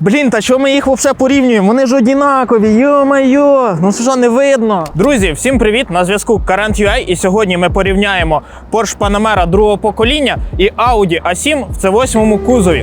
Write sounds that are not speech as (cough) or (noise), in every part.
Блін, та що ми їх взагалі порівнюємо? Вони ж однакові, йо-майо, ну що не видно. Друзі, всім привіт! На зв'язку Current.ua і сьогодні ми порівняємо Porsche Panamera другого покоління і Audi A7 в C8 кузові.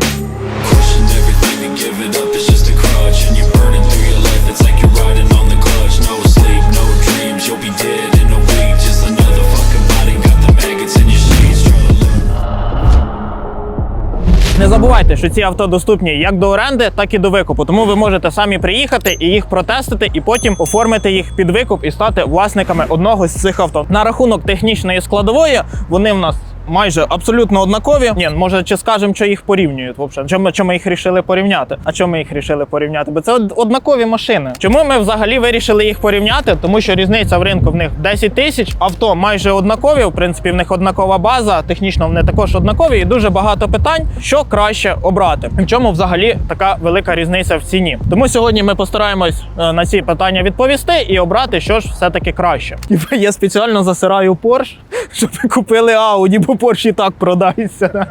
Не забувайте, що ці авто доступні як до оренди, так і до викупу. Тому ви можете самі приїхати і їх протестити, і потім оформити їх під викуп і стати власниками одного з цих авто. На рахунок технічної складової вони в нас. Майже абсолютно однакові. Ні, може, чи скажемо, що їх порівнюють взагалі? Чому, чому їх рішили порівняти? А чому їх рішили порівняти? Бо це однакові машини. Чому ми взагалі вирішили їх порівняти? Тому що різниця в ринку в них 10 тисяч. Авто майже однакові. В принципі, в них однакова база. Технічно вони також однакові. І дуже багато питань, що краще обрати. В чому взагалі така велика різниця в ціні? Тому сьогодні ми постараємось е, на ці питання відповісти і обрати, що ж все таки краще. (laughs) Я спеціально засираю Porsche, щоб купили Audi, бо і так продається.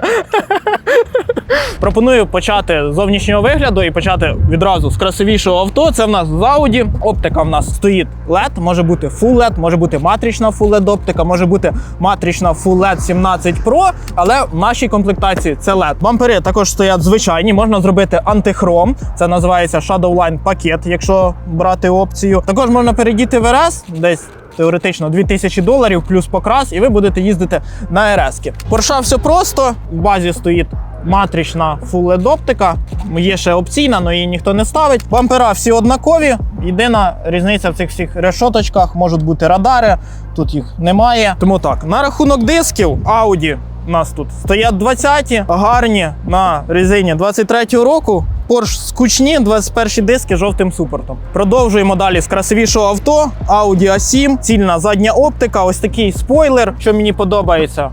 Пропоную почати з зовнішнього вигляду і почати відразу з красивішого авто. Це в нас з Audi. Оптика в нас стоїть LED, може бути Full LED, може бути матрична Full LED оптика, може бути матрична Full LED 17 Pro, але в нашій комплектації це LED. Бампери також стоять звичайні, можна зробити антихром. Це називається Shadowline пакет, якщо брати опцію. Також можна перейдіти в РС десь. Теоретично 2000 доларів плюс покрас, і ви будете їздити на РС. Порша все просто. В базі стоїть матрична Full LED оптика. Є ще опційна, але її ніхто не ставить. Бампера всі однакові. Єдина різниця в цих всіх решоточках можуть бути радари. Тут їх немає. Тому так, на рахунок дисків Audi у нас тут стоять 20-ті, гарні на резині 23-го року. Порш скучні, 21 диски жовтим супортом. Продовжуємо далі з красивішого авто. Audi A7, цільна задня оптика, ось такий спойлер, що мені подобається.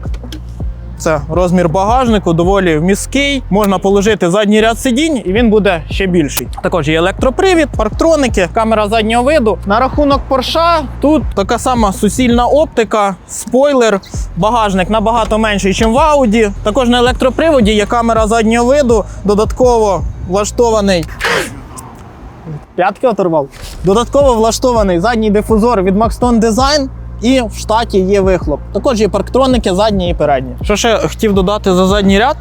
Це розмір багажнику, доволі міський. Можна положити задній ряд сидінь, і він буде ще більший. Також є електропривід, парктроники, камера заднього виду. На рахунок Porsche тут така сама суцільна оптика, спойлер, багажник набагато менший, ніж в Audi. Також на електроприводі є камера заднього виду, додатково влаштований. П'ятки оторвав. Додатково влаштований задній дифузор від Maxton Design. І в штаті є вихлоп. Також є парктроники задні і передні. Що ще хотів додати за задній ряд?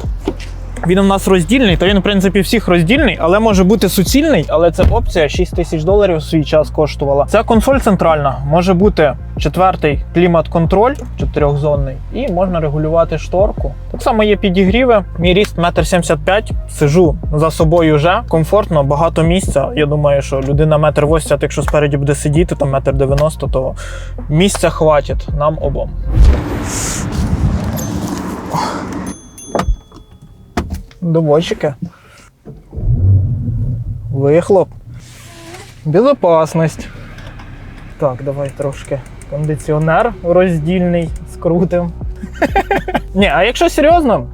Він у нас роздільний, то він, в принципі, всіх роздільний, але може бути суцільний. Але це опція 6 тисяч доларів в свій час коштувала. Це консоль центральна, може бути четвертий клімат-контроль чотирьохзонний, і можна регулювати шторку. Так само є підігріви. Мій ріст 1,75 м. Сижу за собою вже комфортно, багато місця. Я думаю, що людина 1,80 м, якщо спереді буде сидіти, там 1,90 м, то місця хватить нам обом. Доводчики. Вихлоп. Безопасність. Так, давай трошки кондиціонер роздільний скрутим. (laughs) Ні, а якщо серйозно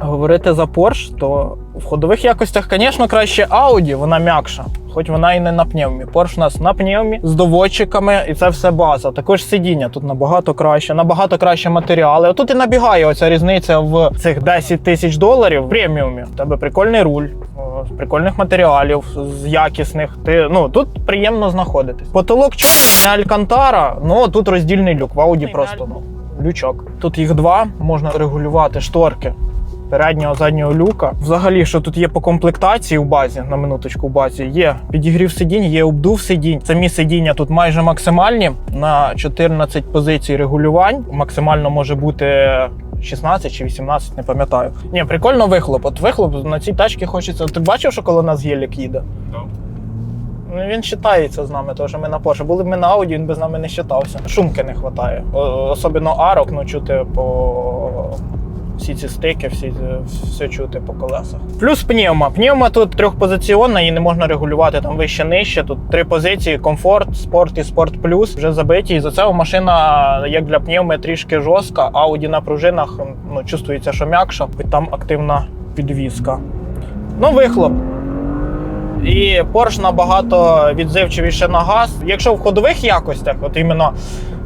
говорити за Porsche, то в ходових якостях, звісно, краще Audi, вона м'якша. Хоч вона і не на пневмі. Porsche у нас на пневмі з доводчиками, і це все база. Також сидіння тут набагато краще, набагато краще матеріали. Отут і набігає оця різниця в цих 10 тисяч доларів в преміумі. У тебе прикольний руль, з прикольних матеріалів, з якісних. Ти ну тут приємно знаходитись. Потолок чорний, не Алькантара, ну тут роздільний люк. В Audi просто ну, лючок. Тут їх два, можна регулювати шторки переднього заднього люка. Взагалі, що тут є по комплектації в базі, на минуточку в базі, є підігрів сидінь, є обдув сидінь. Самі сидіння тут майже максимальні на 14 позицій регулювань. Максимально може бути. 16 чи 18, не пам'ятаю. Ні, прикольно вихлоп. От вихлоп на цій тачці хочеться. Ти бачив, що коли у нас гелік їде? Ну, він вважається з нами, тому що ми на Porsche. Були б ми на Audi, він би з нами не вважався. Шумки не вистачає. Особливо арок, ну чути по всі ці стики, всі, все чути по колесах. Плюс пневма. Пневма тут трьохпозиційна, її не можна регулювати там вище нижче. Тут три позиції: комфорт, спорт і спорт плюс вже забиті. І за це машина, як для пневми, трішки жорстка. Audi на пружинах ну, чувствується, що м'якша, хоч там активна підвізка. Ну, вихлоп. І Porsche набагато відзивчивіше на газ. Якщо в ходових якостях, от іменно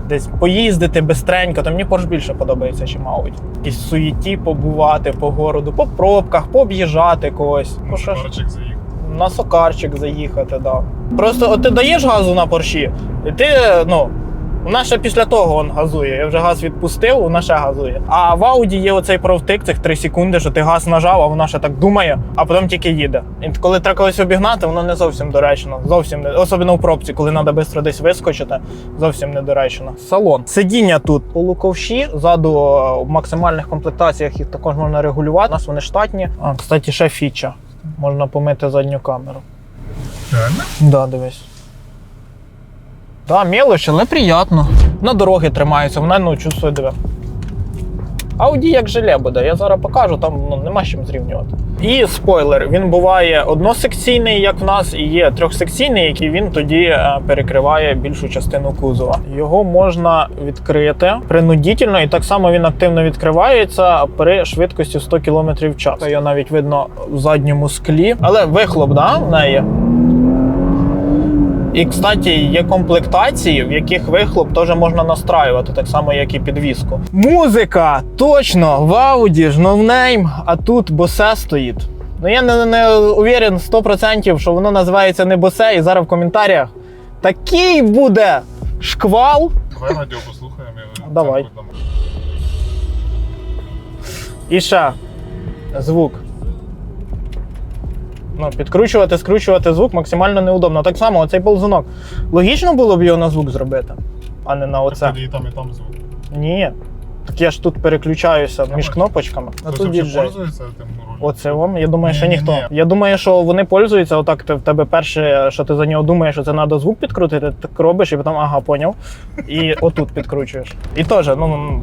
десь поїздити бистренько, то мені Порш більше подобається, чи мабуть Якісь суєті побувати по городу, по пробках, пооб'їжджати когось. На сокарчик заїхати. На сокарчик заїхати, да. Просто от ти даєш газу на порші, і ти, ну. Вона ще після того он газує. Я вже газ відпустив, вона ще газує. А в Ауді є оцей провтик, цих 3 секунди, що ти газ нажав, а вона ще так думає, а потім тільки їде. І коли треба когось обігнати, воно не зовсім доречно. Зовсім не особливо в пробці, коли треба швидко десь вискочити, зовсім недоречно. Салон. Сидіння тут полуковші, ззаду е, в максимальних комплектаціях їх також можна регулювати. У нас вони штатні. А, кстати, ще фіча. Можна помити задню камеру. Реально? Да, дивись. Да, мелочь, але приємно. На дороги тримаються, вона ну чувствує. Ауді як желе буде, я зараз покажу, там ну, нема з чим зрівнювати. І спойлер, він буває односекційний, як в нас, і є трьохсекційний, який він тоді е, перекриває більшу частину кузова. Його можна відкрити принудительно, і так само він активно відкривається при швидкості 100 км в час. Його навіть видно в задньому склі. Але вихлоп, да, в неї. І, кстати, є комплектації, в яких вихлоп теж можна настраювати, так само, як і підвіску. Музика! Точно! В Audi ж новнейм, а тут босе стоїть. Ну я не, не уверен 100%, що воно називається не босе, і зараз в коментарях такий буде шквал. Давай радіо послухаємо. Давай. І ще звук. Ну, підкручувати, скручувати звук максимально неудобно. Так само, оцей ползунок. Логічно було б його на звук зробити, а не на оце. Тоді і там, і там звук. Ні. Так я ж тут переключаюся між кнопочками. А тут діджей. Оце вам. Я думаю, що ніхто. Я думаю, що вони пользуються. Отак ти в тебе перше, що ти за нього думаєш, що це треба звук підкрутити, ти так робиш, і потім ага, поняв. І отут підкручуєш. І теж, ну.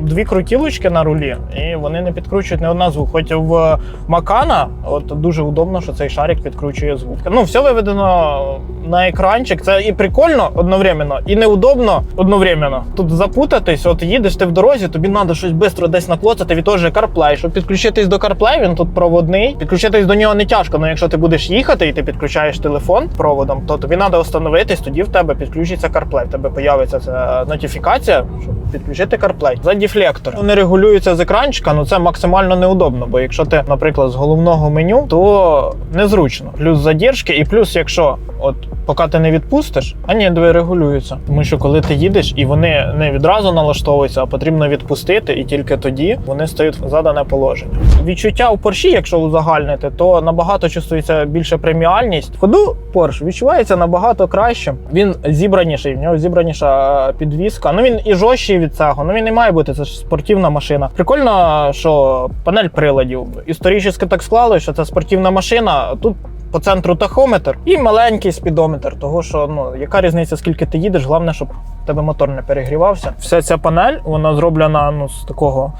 Дві крутілочки на рулі, і вони не підкручують ні одна звук. Хоч в Макана от дуже удобно, що цей шарик підкручує звук. Ну, все виведено на екранчик. Це і прикольно одновременно, і неудобно одновременно. Тут запутатись, от їдеш ти в дорозі, тобі треба щось швидко десь наклоцати від того же CarPlay. Щоб підключитись до CarPlay, він тут проводний. Підключитись до нього не тяжко. але якщо ти будеш їхати і ти підключаєш телефон проводом, то тобі треба встановитись, тоді в тебе підключиться CarPlay. В тебе появиться ця нотифікація, щоб підключити CarPlay. За дефлектор. Вони регулюються з екранчика, ну це максимально неудобно. Бо якщо ти, наприклад, з головного меню, то незручно. Плюс задержки, і плюс, якщо от поки ти не відпустиш, а ні, диви регулюються. Тому що коли ти їдеш і вони не відразу налаштовуються, а потрібно відпустити, і тільки тоді вони стають в задане положення. Відчуття у Порші, якщо узагальнити, то набагато чувствується більше преміальність. Ходу Порш відчувається набагато краще. Він зібраніший, в нього зібраніша е, підвіска. Ну він і жорсткий від цього. Ну він не має бути. Це ж спортивна машина. Прикольно, що панель приладів. Історично так склалося, що це спортивна машина. Тут по центру тахометр і маленький спідометр. Того що ну яка різниця, скільки ти їдеш, головне, щоб тебе мотор не перегрівався. Вся ця панель вона зроблена ну з такого.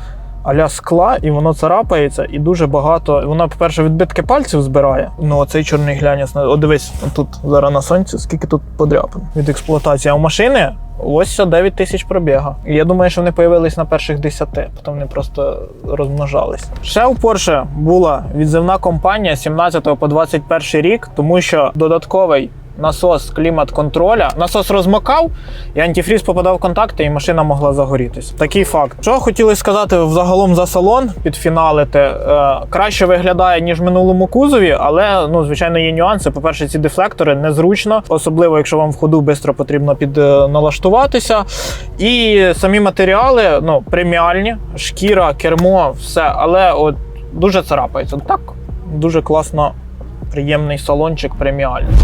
Аля скла, і воно царапається, і дуже багато. Вона, по-перше, відбитки пальців збирає. Ну, оцей чорний глянець. О, дивись, тут зараз на сонці, скільки тут подряпин від експлуатації. А у машини ось 9 тисяч пробіга. І я думаю, що вони появились на перших 10, потім вони просто розмножались. Ще у Porsche була відзивна компанія з 17 по 21 рік, тому що додатковий. Насос клімат-контроля. Насос розмокав, і антифріз попадав в контакти, і машина могла загорітись. Такий факт. Що хотіли сказати взагалом за салон, підфіналити. Е, краще виглядає, ніж в минулому кузові, але ну, звичайно, є нюанси. По-перше, ці дефлектори незручно, особливо якщо вам в ходу швидко потрібно підналаштуватися. І самі матеріали ну, преміальні, шкіра, кермо, все, але от дуже царапається. Так, дуже класно, приємний салончик преміальний.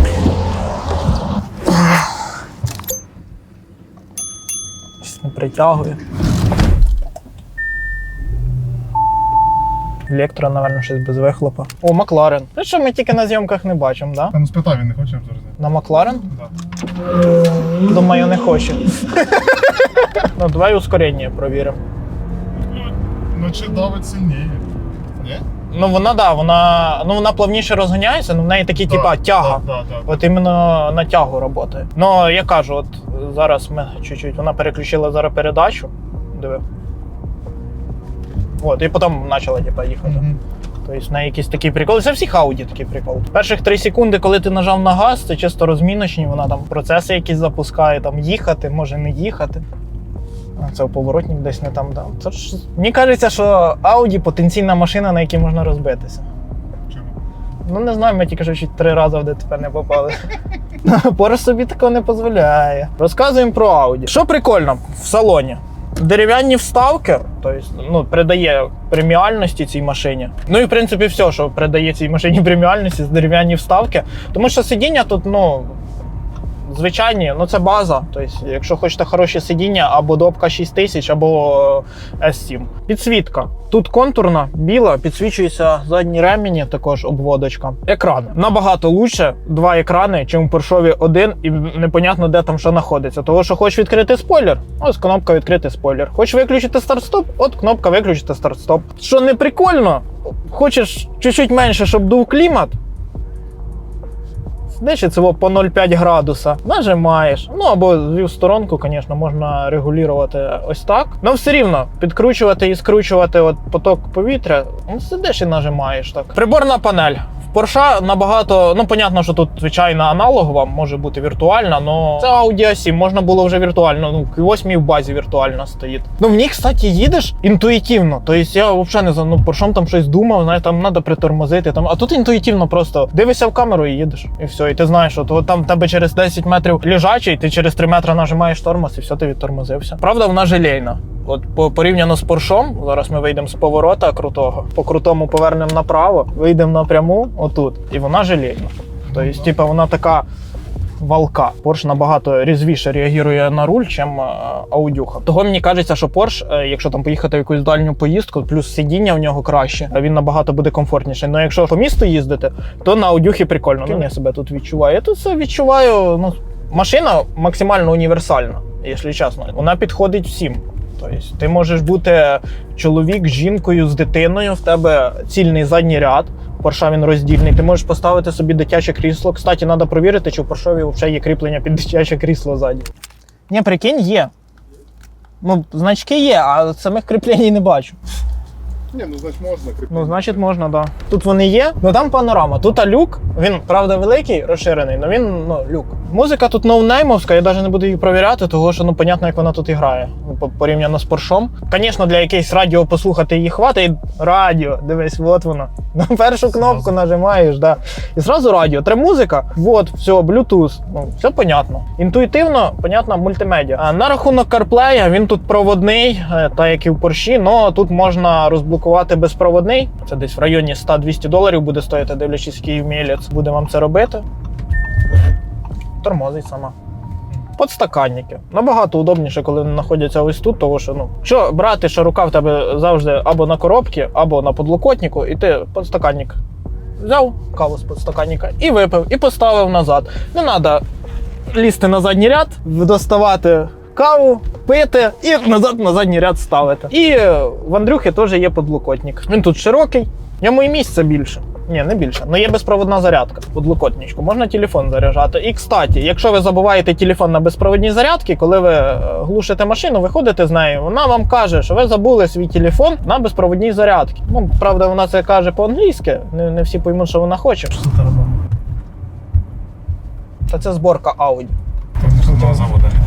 Щось не притягує. Електро, напевно, щось без вихлопа. О, Макларен. Ну що ми тільки на зйомках не бачимо, да? Та ну спитай, він не хоче завжди. На Макларен? Да. Думаю, не хоче. (laughs) ну, давай ускорення провіримо. Ну чи давить сильніше? Ну, вона, да, вона, ну, вона плавніше розганяється, ну в неї такі, типа, тяга. Да, да, да. От іменно на тягу працює. Ну, я кажу, от зараз ми чуть-чуть, вона переключила зараз передачу. Диви. От, і потім почала типа, їхати. Мгм. Тобто в неї якийсь такий прикол. Це всі Audi такий прикол. Перших 3 секунди, коли ти нажав на газ, це чисто розміночні, вона там процеси якісь запускає, там їхати, може не їхати. Це поворотник десь не там дав. Це ж, мені кажеться, що Audi потенційна машина, на якій можна розбитися. Чому? Ну не знаю, ми тільки що три рази в ДТП не попали. (laughs) Порш собі такого не дозволяє. Розказуємо про Audi. Що прикольно в салоні? Дерев'яні вставки, тобто, ну, придає преміальності цій машині. Ну і в принципі все, що придає цій машині (laughs) преміальності, з дерев'яні вставки. Тому що сидіння тут, ну. Звичайні, ну це база. Тобто, якщо хочете хороші сидіння, або допка 6000, або е, S7. Підсвітка. Тут контурна, біла, підсвічується задні ремені, також обводочка. Екрани. Набагато лучше два екрани, чим у Поршові один, і непонятно, де там що знаходиться. Того, що хочеш відкрити спойлер, ось кнопка відкрити спойлер. Хочеш виключити старт-стоп, от кнопка виключити старт-стоп. Що не прикольно, хочеш чуть-чуть менше, щоб дув клімат, Десь це по 0,5 градуса. Нажимаєш. Ну або звів сторонку, звісно, можна регулювати ось так. Ну все рівно підкручувати і скручувати от поток повітря. Ну, сидиш і нажимаєш так. Приборна панель. Porsche набагато, ну понятно, що тут звичайна аналогова, може бути віртуальна, але це Audi A7, можна було вже віртуально. Ну, Q8 в базі віртуально стоїть. Ну в ній, кстати, їдеш інтуїтивно. Тобто я взагалі не знаю, ну Porsche там щось думав, знаєш, там треба притормозити. Там, а тут інтуїтивно просто дивишся в камеру і їдеш. І все. І ти знаєш, що то там в тебе через 10 метрів лежачий, ти через 3 метри нажимаєш тормоз і все, ти відтормозився. Правда, вона желейна. От по порівняно з Поршом, зараз ми вийдемо з поворота крутого, по крутому повернемо направо, вийдемо напряму отут, і вона желейна. Тобто, типу, вона така валка. Порш набагато різвіше реагує на руль, чим е, аудюха. Того мені кажеться, що Порш, е, якщо там поїхати в якусь дальню поїздку, плюс сидіння в нього краще, він набагато буде комфортніший. Ну якщо по місту їздити, то на аудюхі прикольно. Ну, я себе тут відчуваю. Я тут все відчуваю. Ну, машина максимально універсальна, якщо чесно. Вона підходить всім. Тобто, ти можеш бути чоловік з жінкою, з дитиною, в тебе цільний задній ряд. Порша він роздільний. Ти можеш поставити собі дитяче крісло. Кстати, треба провірити, чи в Поршові взагалі є кріплення під дитяче крісло ззаді. Ні, прикинь, є. Ну, значки є, а самих кріплень не бачу. Ні, ну значить можна кріпити. Ну, значить, можна, так. Да. Тут вони є. Ну там панорама. Тут а люк, він правда великий, розширений, але він ну, люк. Музика тут ноунеймовська, я навіть не буду її провіряти, тому що ну понятно, як вона тут і грає. Ну, порівняно з поршом. Звісно, для якихось радіо послухати її хватить. Радіо, дивись, от воно. (laughs) На першу кнопку нажимаєш, да. І зразу радіо. Треба музика, от, все, Bluetooth. Ну, все понятно. Інтуїтивно, понятно, мультимедіа. А на рахунок CarPlay, він тут проводний, е, так як і в Порші, але тут можна розблокувати безпроводний. Це десь в районі 100-200 доларів буде стоїти, дивлячись, який вмілець буде вам це робити. Тормозить сама. Подстаканники. Набагато удобніше, коли вони знаходяться ось тут, тому що ну, що брати, що рука в тебе завжди або на коробці, або на подлокотнику, і ти подстаканник взяв каву з подстаканника і випив, і поставив назад. Не треба лізти на задній ряд, доставати каву, пити і назад на задній ряд ставити. І в Андрюхи теж є подлокотник. Він тут широкий, йому і місця більше. Ні, не більше. Ну є безпроводна зарядка. Подлокотничку. Можна телефон заряджати. І кстати, якщо ви забуваєте телефон на безпроводній зарядці, коли ви е, глушите машину, виходите з нею, вона вам каже, що ви забули свій телефон на безпроводній зарядці. Ну, правда, вона це каже по-англійськи. Не, не всі поймуть, що вона хоче. Що це робить? Та це зборка Audi. Там завода.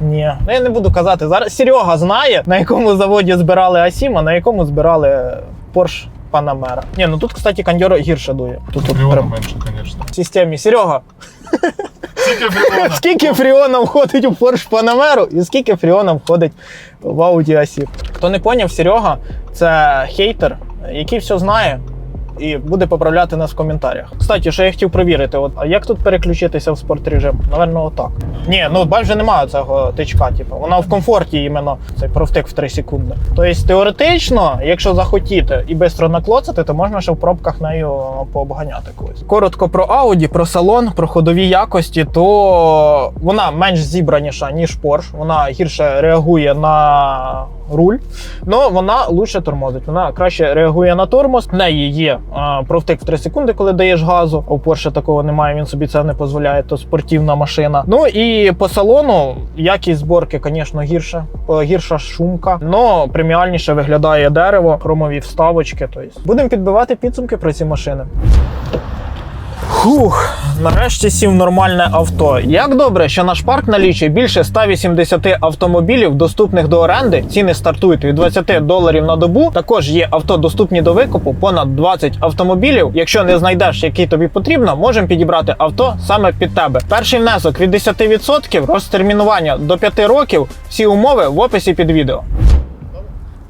Ні, ну я не буду казати. Зараз Серега знає, на якому заводі збирали А7, а на якому збирали Porsche Panamera. Ні, ну тут, кстати, кондьор гірше дує. Тут, тут прям менше, звісно. в системі. Серега, (laughs) скільки фріона входить у Porsche Panamera і скільки фріона входить в Audi A7? Хто не поняв, Серега це хейтер, який все знає. І буде поправляти нас в коментарях. Кстати, що я хотів перевірити, от а як тут переключитися в спорт режим? Наверно, отак. Ні, ну бач, вже немає цього тичка. Типу, вона в комфорті іменно цей провтик в 3 секунди. Тобто, теоретично, якщо захотіти і швидко наклоцати, то можна ще в пробках нею пообганяти когось. Коротко про Audi, про салон, про ходові якості, то вона менш зібраніша, ніж Porsche. Вона гірше реагує на руль, але вона лучше тормозить. Вона краще реагує на тормоз. В неї є а, провтик в 3 секунди, коли даєш газу. У Porsche такого немає, він собі це не дозволяє, то спортивна машина. Ну і по салону якість зборки, звісно, гірша, Е, гірша шумка, але преміальніше виглядає дерево, хромові вставочки. Тобто будемо підбивати підсумки про ці машини. Хух, нарешті сів нормальне авто. Як добре, що наш парк налічує більше 180 автомобілів, доступних до оренди. Ціни стартують від 20 доларів на добу. Також є авто доступні до викупу, понад 20 автомобілів. Якщо не знайдеш, який тобі потрібно, можемо підібрати авто саме під тебе. Перший внесок від 10%, розтермінування до 5 років. Всі умови в описі під відео.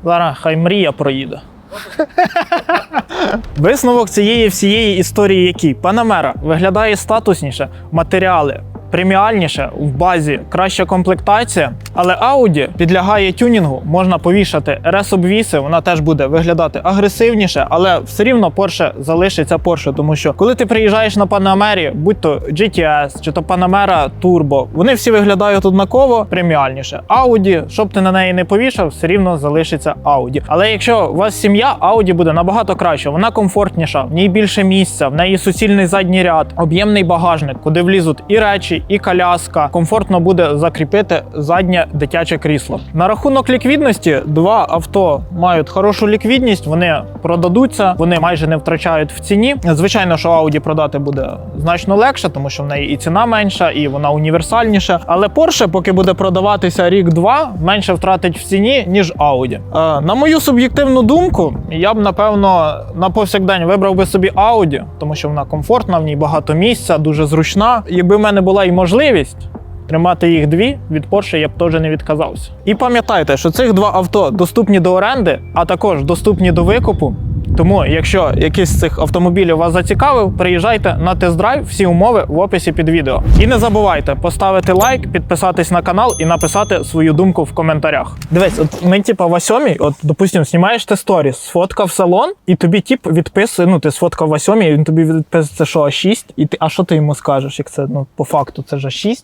Зараз хай мрія проїде. (laughs) Висновок цієї всієї історії який? Панамера виглядає статусніше, матеріали преміальніше, в базі краща комплектація, але Audi підлягає тюнінгу, можна повішати RS-обвіси, вона теж буде виглядати агресивніше, але все рівно Porsche залишиться Porsche, тому що коли ти приїжджаєш на Панамері, будь то GTS чи то Panamera Turbo, вони всі виглядають однаково преміальніше. Audi, щоб ти на неї не повішав, все рівно залишиться Audi. Але якщо у вас сім'я, Audi буде набагато краще, вона комфортніша, в ній більше місця, в неї суцільний задній ряд, об'ємний багажник, куди влізуть і речі, і коляска. Комфортно буде закріпити заднє дитяче крісло. На рахунок ліквідності, два авто мають хорошу ліквідність, вони продадуться, вони майже не втрачають в ціні. Звичайно, що Audi продати буде значно легше, тому що в неї і ціна менша, і вона універсальніша. Але Porsche, поки буде продаватися рік-два, менше втратить в ціні, ніж Audi. Е, на мою суб'єктивну думку, я б напевно на повсякдень вибрав би собі Audi, тому що вона комфортна, в ній багато місця, дуже зручна. Якби в мене була і можливість. Тримати їх дві від Porsche я б теж не відказався. І пам'ятайте, що цих два авто доступні до оренди, а також доступні до викупу. Тому, якщо якийсь з цих автомобілів вас зацікавив, приїжджайте на тест-драйв, всі умови в описі під відео. І не забувайте поставити лайк, підписатись на канал і написати свою думку в коментарях. Дивись, от ми, типа, в сьомій, от, допустим, знімаєш ти сторіс, сфоткав салон, і тобі тип відписує, ну ти сфоткав в сьомій, він тобі відписує, це що, А6, і ти, а що ти йому скажеш, як це, ну, по факту, це ж А6?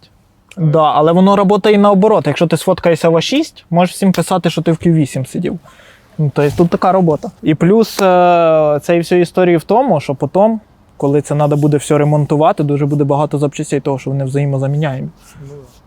Да, але воно працює і наоборот. Якщо ти сфоткаєшся в А6, можеш всім писати, що ти в Q8 сидів. Ну, тобто тут така робота. І плюс е, цієї всієї історії в тому, що потім, коли це треба буде все ремонтувати, дуже буде багато запчастей того, що вони взаємозаміняємі.